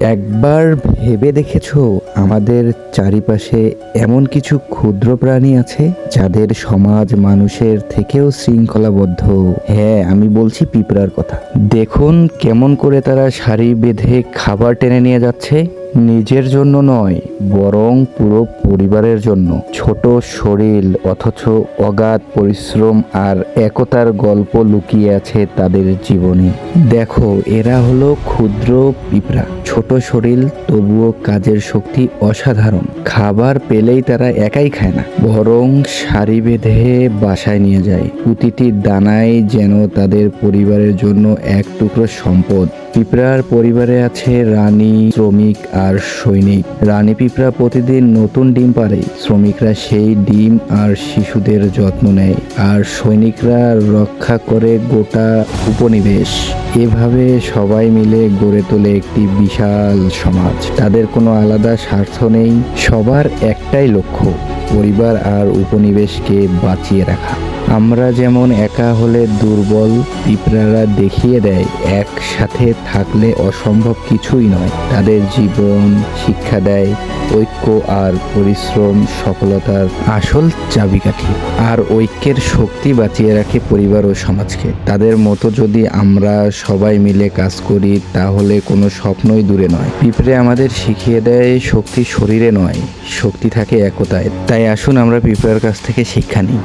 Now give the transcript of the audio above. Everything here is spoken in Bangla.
একবার ভেবে দেখেছ আমাদের চারিপাশে এমন কিছু ক্ষুদ্র প্রাণী আছে যাদের সমাজ মানুষের থেকেও শৃঙ্খলাবদ্ধ? হ্যাঁ আমি বলছি পিঁপড়ার কথা। দেখুন কেমন করে তারা সারি বেঁধে খাবার টেনে নিয়ে যাচ্ছে। নিজের জন্য নয়, বরং পুরো পরিবারের জন্য। ছোট শরীর অথচ অগাধ পরিশ্রম আর একতার গল্প লুকিয়ে আছে তাদের জীবনে। দেখো, এরা হলো ক্ষুদ্র পিঁপড়া। ছোট শরীর তবুও কাজের শক্তি অসাধারণ। খাবার পেলেই তারা একাই খায় না। বরং সারি বেঁধে বাসায় নিয়ে যায়। প্রতিটি দানাই যেন তাদের পরিবারের জন্য এক টুকরো সম্পদ। পিঁপড়ার পরিবারে আছে রানী, শ্রমিক আর সৈনিক। রানী পিঁপড়া প্রতিদিন নতুন ডিম পারে শ্রমিকরা সেই ডিম আর শিশুদের যত্ন নেয়। আর সৈনিকরা রক্ষা করে গোটা উপনিবেশ। এভাবে সবাই মিলে গড়ে তোলে একটি বিশাল সমাজ। তাদের কোনো আলাদা স্বার্থ নেই। সবার একটাই লক্ষ্য, পরিবার আর উপনিবেশকে বাঁচিয়ে রাখা। আমরা যেমন একা হলে দুর্বল, পিঁপড়ারা দেখিয়ে দেয়, একসাথে থাকলে অসম্ভব কিছুই নয়। তাদের জীবন, শিক্ষা দেয়, ঐক্য আর পরিশ্রম, সফলতার আসল চাবিকাঠি। আর ঐক্যের শক্তি বাঁচিয়ে রাখে পরিবার ও সমাজকে। তাদের মতো যদি আমরা সবাই মিলে কাজ করি, তাহলে কোনো স্বপ্নই দূরে নয়। পিঁপড়ে আমাদের শিখিয়ে দেয়, শক্তি শরীরে নয়, শক্তি থাকে একতায়। তাই আসুন আমরা পিঁপড়ার কাছ থেকে শিক্ষা নিই।